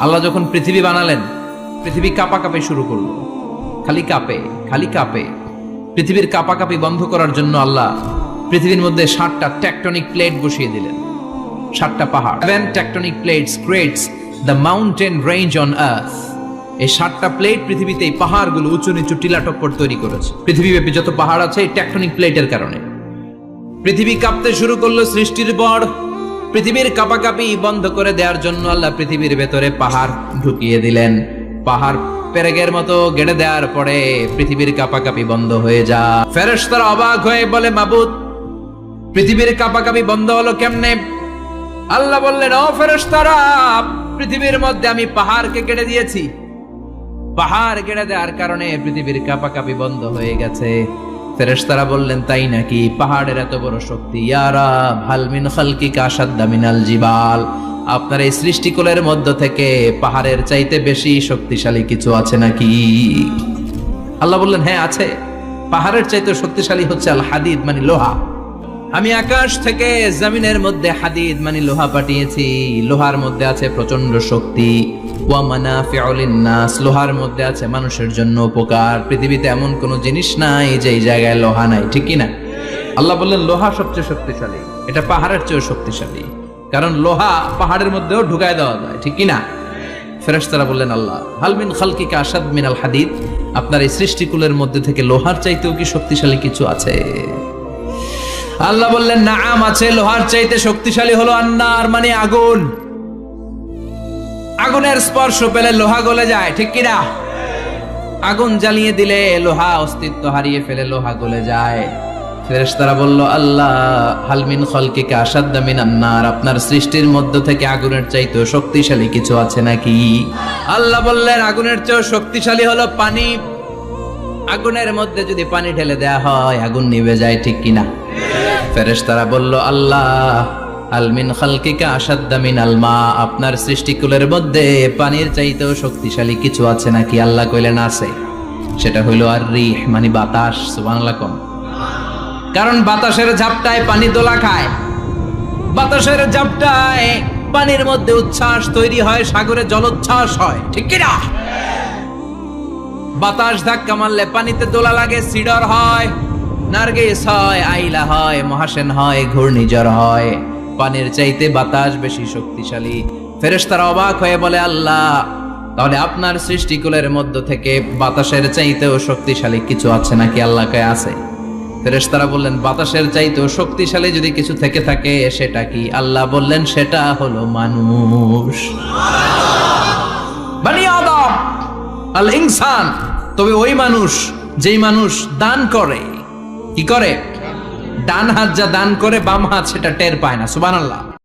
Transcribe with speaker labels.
Speaker 1: আল্লাহ যখন পৃথিবী বানালেন, পৃথিবী কাপা কাপে শুরু করল। খালি কাপে খালি কাপে। পৃথিবীর কাপাকাপি বন্ধ করার জন্য আল্লাহ পৃথিবীর মধ্যে ষাটটা ট্যাকটনিক প্লেট বসিয়ে দিলেন। সাতটা পাহাড়। Seven tectonic plates creates the mountain range on earth এই সাতটা প্লেট পৃথিবীতে এই পাহাড়গুলো উঁচু নিচু টিলা টপ্পর তৈরি করেছে। পৃথিবীব্যাপী যত পাহাড় আছে, এই ট্যাকটনিক প্লেটের কারণে। পৃথিবী কাঁপতে শুরু করল সৃষ্টির পর। পৃথিবীর কাপাকাপি বন্ধ করে দেওয়ার জন্য আল্লাহ পৃথিবীর ভেতরে পাহাড় ঢুকিয়ে দিলেন। পাহাড় পেরেগের মতো গেড়ে দেওয়ার পরে পৃথিবীর কাপাকাপি বন্ধ হয়ে যা ফেরেশতারা অবাক হয়ে বলে, মাবুদ, পৃথিবীর কাপাকাপি বন্ধ হলো কেমনে? আল্লাহ বললেন, ও ফেরেশতারা, পৃথিবীর মধ্যে আমি পাহাড়কে কেটে দিয়েছি। পাহাড় কেটে দেওয়ার কারণে পৃথিবীর কাপাকাপি বন্ধ হয়ে গেছে। ফেরেশতারা বললেন, তাই নাকি? পাহাড়ের এত বড় শক্তি। ইয়ারা জিবাল। আপনার এই সৃষ্টিকুলের মধ্য থেকে পাহাড়ের চাইতে বেশি শক্তিশালী কিছু আছে নাকি? আল্লাহ বললেন হ্যাঁ আছে। পাহাড়ের চাইতে শক্তিশালী হচ্ছে আল হাদিদ মানে লোহা। আমি আকাশ থেকে জমিনের মধ্যে হাদিদ মানে লোহা পাঠিয়েছি। লোহার মধ্যে আছে প্রচণ্ড শক্তি। লোহার মধ্যে আছে মানুষের জন্য উপকার। পৃথিবীতে এমন কোনো জিনিস নাই যে এই জায়গায় লোহা নাই, ঠিক কি না? আল্লাহ বললেন, লোহা সবচেয়ে শক্তিশালী। এটা পাহাড়ের চেয়েও শক্তিশালী। কারণ লোহা পাহাড়ের মধ্যেও ঢুকায় দেওয়া যায়, ঠিক কি না? বললেন, আল্লাহ হালমিন খালকিকা আসাদ মিনাল হাদিদ? আপনার এই সৃষ্টিকুলের মধ্যে থেকে লোহার চাইতেও কি শক্তিশালী কিছু আছে? আল্লাহ বললেন নাম আছে, লোহার চাইতে শক্তিশালী হলো আন্নার মানে আগুন। আগুনের স্পর্শ পেলে লোহা গলে যায়, ঠিক কিনা? আগুন জ্বালিয়ে দিলে লোহা অস্তিত্ব হারিয়ে ফেলে লোহা গলে যায়। ফেরেশতারা বলল, আল্লাহ হালমিন খলকিকে আসাদ্দা মিন আন্নার আপনার সৃষ্টির মধ্য থেকে আগুনের চাইতেও শক্তিশালী কিছু আছে নাকি? আল্লাহ বললেন, আগুনের চেয়েও শক্তিশালী হলো পানি। আগুনের মধ্যে যদি পানি ঢেলে দেয়া হয়, আগুন নিভে যায়, ঠিক কিনা? ফেরেশতারা বলল, আল্লাহ আলমিন খালকিকা আসাদ্দা মিন আলমা আপনার সৃষ্টিকুলের মধ্যে পানির চাইতেও শক্তিশালী কিছু আছে নাকি? আল্লাহ কইলেন, আছে। সেটা হইল আর রিহ মানে বাতাস, সুবহানাল্লাহ কম কারণ বাতাসের ঝাপটায় পানি দোলা খায়। বাতাসের ঝাপটায় পানির মধ্যে উচ্ছ্বাস তৈরি হয়, সাগরে জলোচ্ছ্বাস হয়। ঠিক কিনা বাতাস ধাক্কা মারলে পানিতে দোলা লাগে, সিডর হয়। নার্গিস হয়, আইলা হয়, মহাসেন হয়, ঘূর্ণিঝড় হয়। পানির চাইতে বাতাস বেশি শক্তিশালী। ফেরেশতারা অবাক হয়ে বলে, আল্লাহ, তাহলে আপনার সৃষ্টিকুলের মধ্য থেকে বাতাসের চাইতেও শক্তিশালী কিছু আছে নাকি আল্লাহকে আছে? ফেরেশতারা বললেন, বাতাসের চাইতেও শক্তিশালী যদি কিছু থেকে থাকে, সেটা কি? আল্লাহ বললেন, সেটা হলো মানুষ। আল ইনসান তবে ওই মানুষ, যেই মানুষ দান করে। কি করে? ডান হাত যা দান করে, বাম হাত সেটা টের পায় না সুবান আল্লাহ